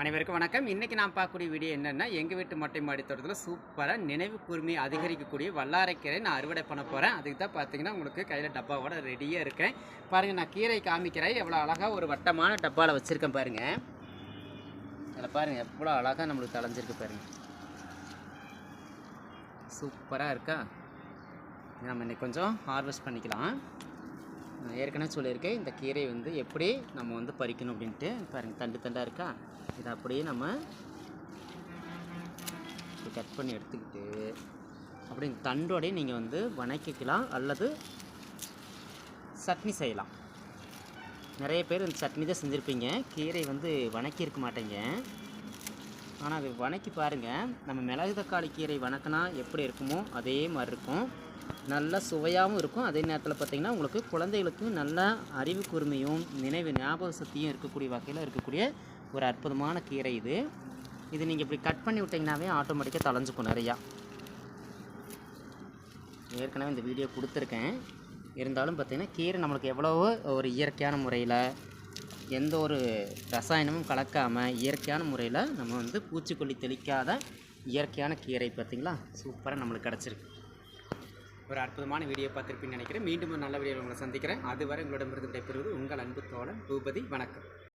அனைவருக்கும் வணக்கம். இன்றைக்கி நான் பார்க்கக்கூடிய வீடியோ என்னென்னா எங்கள் வீட்டு மொட்டை மாடி தோட்டத்தில் சூப்பராக நினைவு கூர்மையை அதிகரிக்கக்கூடிய வல்லாரைக்கீரை நான் அறுவடை பண்ண போகிறேன் அதுக்கு தான் பார்த்தீங்கன்னா உங்களுக்கு கையில் டப்பாவோட ரெடியாக இருக்கேன். பாருங்கள் நான் கீரை காமிக்கிறேன். எவ்வளோ அழகாக ஒரு வட்டமான டப்பாவில் வச்சுருக்கேன் பாருங்கள் அதில் பாருங்கள் எவ்வளோ அழகாக நம்மளுக்கு தலைஞ்சிருக்கு பாருங்கள் சூப்பராக இருக்கா? நம்ம இன்னைக்கு கொஞ்சம் ஹார்வெஸ்ட் பண்ணிக்கலாம். நான் ஏற்கனவே சொல்லியிருக்கேன் இந்த கீரை வந்து எப்படி நம்ம வந்து பறிக்கணும் அப்படின்ட்டு. பாருங்கள் தண்டு தண்டாக இருக்கா? இதை அப்படியே நம்ம கட் பண்ணி எடுத்துக்கிட்டு அப்படி இந்த தண்டோடய நீங்கள் வந்து வணக்கிக்கலாம் அல்லது சட்னி செய்யலாம். நிறைய பேர் இந்த சட்னி தான் செஞ்சுருப்பீங்க. கீரை வந்து வணக்கி இருக்க மாட்டேங்க. ஆனால் அது வணக்கி பாருங்கள் நம்ம மிளகு தக்காளி கீரை வணக்கினா எப்படி இருக்குமோ அதே மாதிரி இருக்கும். நல்ல சுவையாகவும் இருக்கும். அதே நேரத்தில் பார்த்திங்கன்னா உங்களுக்கு குழந்தைகளுக்கு நல்ல அறிவு கூர்மையும் நினைவு ஞாபக சக்தியும் இருக்கக்கூடிய வகையில் இருக்கக்கூடிய ஒரு அற்புதமான கீரை இது. இது நீங்கள் இப்படி கட் பண்ணி விட்டிங்கனாவே ஆட்டோமேட்டிக்காக தலைஞ்சுக்கும் நிறையா. ஏற்கனவே இந்த வீடியோ கொடுத்துருக்கேன். இருந்தாலும் பார்த்திங்கன்னா கீரை நம்மளுக்கு எவ்வளவோ ஒரு இயற்கையான முறையில் எந்த ஒரு ரசாயனமும் கலக்காமல் இயற்கையான முறையில் நம்ம வந்து பூச்சிக்கொல்லி தெளிக்காத இயற்கையான கீரை பார்த்திங்களா? சூப்பராக நம்மளுக்கு கிடச்சிருக்கு. ஒரு அற்புதமான வீடியோ பார்த்துருப்பீங்கன்னு நினைக்கிறேன். மீண்டும் ஒரு நல்ல வீடியோ உங்களை சந்திக்கிறேன். அதுவரை உங்களிடமிருந்து விடைபெறுவது உங்கள் அன்பு தோழன் பூபதி. வணக்கம்.